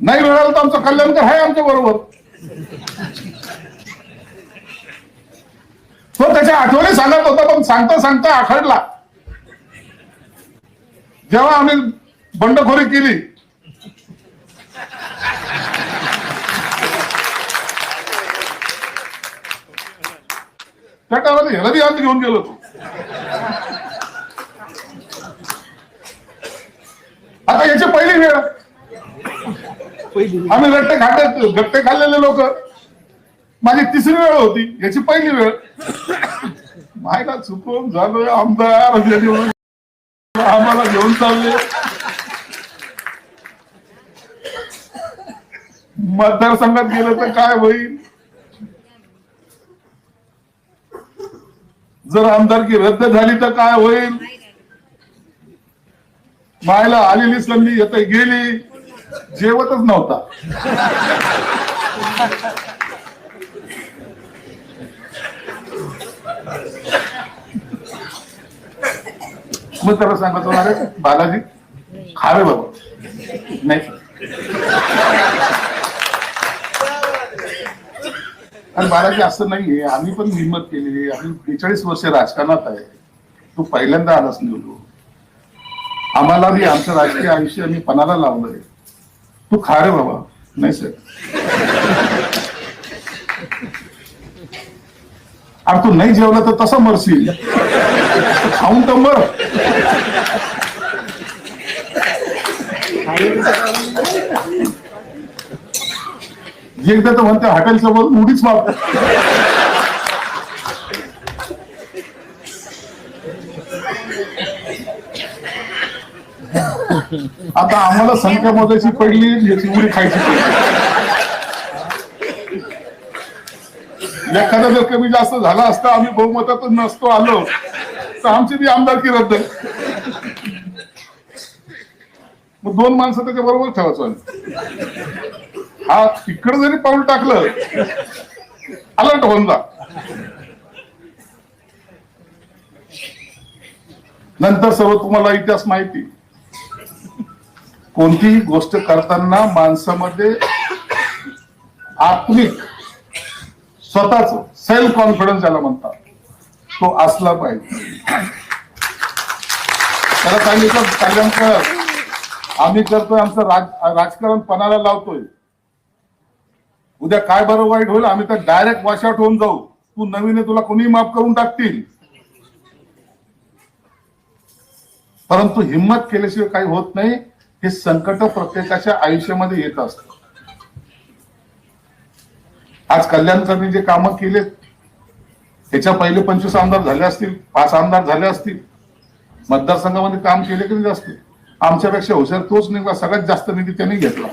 नाही मिळालं तर आमचं कल्याणकर आहे आमच्या बरोबर. तो त्याच्या आठवणी सांगत होता पण सांगता सांगता आखडला. जेव्हा आम्ही बंडखोरी केली त्या टायमाला ह्याला आम्ही घेऊन गेलो. तो आता याची पहिली वेळ. आम्ही गट्टे खात गट्टे खाल्लेले लोक. माझी तिसरी वेळ होती याची पहिली वेळ. मायला चुकून झालोय आमदार. आम्हाला घेऊन चालले. मतदारसंघात गेलं तर काय होईल? जर आमदारकी रद्द झाली तर काय होईल? मायला आलेली संधी येते गेली. जेवतच नव्हता. मग त्याला सांगत होणार आहे, बालाजी खावे बाबा. नाही. आणि बालाजी असं नाहीये. आम्ही पण हिंमत केली आम्ही बेचाळीस वर्ष राजकारणात आहे. तू पहिल्यांदा आलास निवडू आम्हाला बी आमचं राजकीय आयुष्य आम्ही पणाला लावलंय. तू खा रे बाबा. नाही सर अरे तू नाही जेवला तर तसा मरशील. खाऊन तर मर. एकदा तर म्हणते हॉटेल समोर उडीच मारत आता आम्हाला संख्या मोजायची पडली याची उडी खायची पडली. एखादा जर कमी जास्त झाला असता आम्ही बहुमतातून नसतो आलो तर आमची बी आमदारकी रद्द मग दोन माणसं त्याच्या बरोबर ठेवायचो आम्ही. हा तिकडे जरी पाऊल टाकलं अलर्ट होऊन जा. नंतर सर्व तुम्हाला इतिहास माहिती. कोणतीही गोष्ट करताना माणसामध्ये आत्मिक स्वतःच सेल्फ कॉन्फिडन्स ज्याला म्हणतात तो असला पाहिजे. त्याला सांगितलं कल्याणकर आम्ही करतोय आमचं राज राजकारण पणाला लावतोय उद्या काय बरं वाईट होईल आम्ही तर डायरेक्ट वॉशआउट होऊन जाऊ. तू नवीन तुला कोणी माफ करून टाकतील. परंतु हिंमत केल्याशिवाय काही होत नाही. हे संकट प्रत्येकाच्या आयुष्यामध्ये येत असत. आज कल्याणकरणी जे कामं केलेत त्याच्या पहिले पंचवीस आमदार झाले असतील पाच आमदार झाले असतील मतदारसंघामध्ये काम केले की नाही आमच्यापेक्षा हुशार तोच निघाला सगळ्यात जास्त निधी त्यांनी घेतला.